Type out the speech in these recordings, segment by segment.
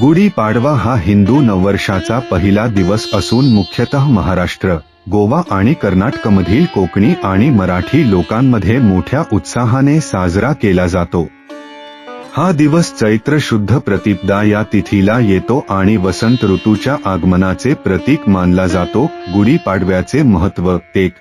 गुढीपाडवा हा हिंदू नववर्षाचा पहिला दिवस असून मुख्यतः महाराष्ट्र गोवा आणि कर्नाटकमधील कोकणी आणि मराठी लोकांमध्ये मोठ्या उत्साहाने साजरा केला जातो. हा दिवस चैत्र शुद्ध प्रतिपदा या तिथीला येतो आणि वसंत ऋतूच्या आगमनाचे प्रतीक मानला जातो. गुढीपाडव्याचे महत्त्व एक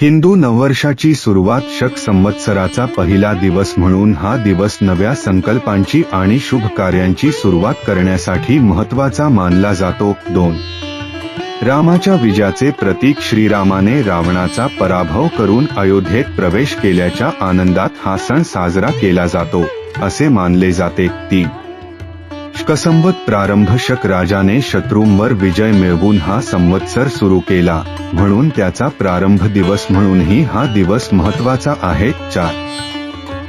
हिंदू नववर्षाची सुरुवात शक संवत्सराचा पहिला दिवस म्हणून हा दिवस नव्या संकल्पांची आणि शुभ कार्यांची सुरुवात करण्यासाठी महत्त्वाचा मानला जातो. दोन. रामाच्या विजयाचे प्रतीक श्रीरामाने रावणाचा पराभव करून अयोध्येत प्रवेश केल्याच्या आनंदात हा सण साजरा केला जातो असे मानले जाते. तीन. शकसंवत प्रारंभ शक राजाने शत्रूंवर विजय मिळवून हा संवत्सर सुरू केला. म्हणून त्याचा प्रारंभ दिवस म्हणूनही हा दिवस महत्त्वाचा आहे. चार.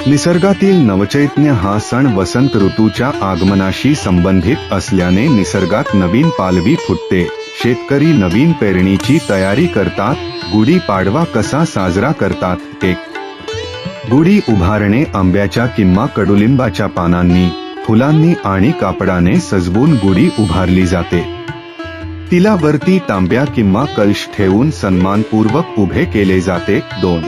निसर्गातील नवचैतन्य हा सण वसंत ऋतूच्या आगमनाशी संबंधित असल्याने निसर्गात नवीन पालवी फुटते. शेतकरी नवीन पेरणीची तयारी करतात. गुढी पाडवा कसा साजरा करतात? एक. गुढी उभारणे आंब्याच्या किंवा कडुलिंबाच्या पानांनी. फुलांनी आणि कापडाने सजवून गुढी उभारली जाते. तिला वरती तांब्या किंवा कलश ठेवून सन्मानपूर्वक उभे केले जाते. दोन.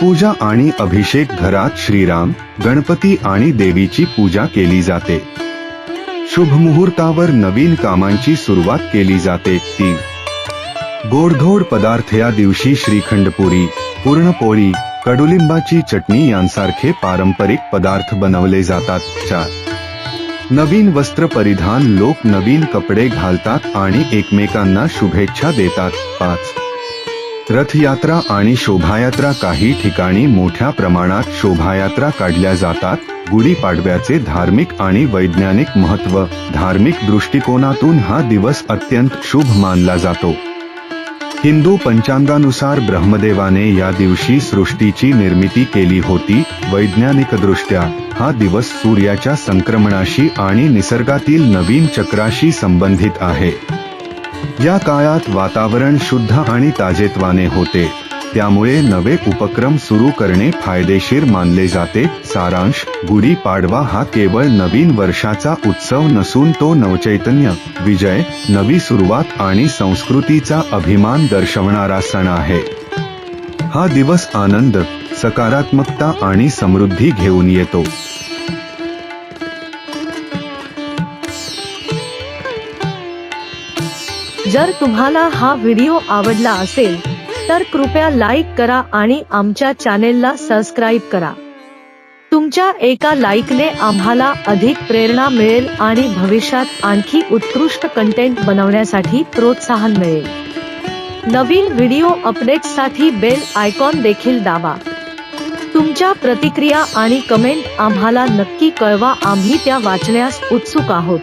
पूजा आणि अभिषेक घरात श्रीराम गणपती आणि देवीची पूजा केली जाते. शुभ मुहूर्तावर नवीन कामांची सुरुवात केली जाते. तीन. गोडधोड पदार्थ या दिवशी श्रीखंडपुरी पूर्णपोळी कडुलिंबाची चटणी यांसारखे पारंपरिक पदार्थ बनवले जातात. चार नवीन वस्त्र परिधान लोक नवीन कपडे घालतात आणि एकमेकांना शुभेच्छा देतात. पाच. रथयात्रा आणि शोभायात्रा काही ठिकाणी मोठ्या प्रमाणात शोभायात्रा काढल्या जातात. गुढीपाडव्याचे धार्मिक आणि वैज्ञानिक महत्त्व धार्मिक दृष्टिकोनातून हा दिवस अत्यंत शुभ मानला जातो. हिंदू पंचांगानुसार ब्रह्मदेवाने या दिवशी सृष्टीची निर्मिती केली होती वैज्ञानिकदृष्ट्या. हा दिवस सूर्याच्या संक्रमणाशी आणि निसर्गातील नवीन चक्राशी संबंधित आहे. या काळात वातावरण शुद्ध आणि ताजेत्वाने होते. त्यामुळे नवे उपक्रम सुरू करणे फायदेशीर मानले जाते. सारांश गुढी पाडवा हा केवळ नवीन वर्षाचा उत्सव नसून तो नवचैतन्य विजय नवी सुरुवात आणि संस्कृतीचा अभिमान दर्शवणारा सण आहे. हा दिवस आनंद सकारात्मकता आणि समृद्धी घेऊन येतो. जर तुम्हाला हा व्हिडिओ आवडला असेल तर कृपया लाईक करा आणि आमच्या चॅनेलला सबस्क्राईब करा. तुमच्या एका लाईकने आम्हाला अधिक प्रेरणा मिळेल आणि भविष्यात आणखी उत्कृष्ट कंटेंट बनवण्यासाठी प्रोत्साहन मिळेल. नवीन व्हिडिओ अपडेट्ससाठी बेल आयकॉन देखील दाबा. तुमच्या प्रतिक्रिया आणि कमेंट आम्हाला नक्की कळवा. आम्ही त्या वाचण्यास उत्सुक आहोत.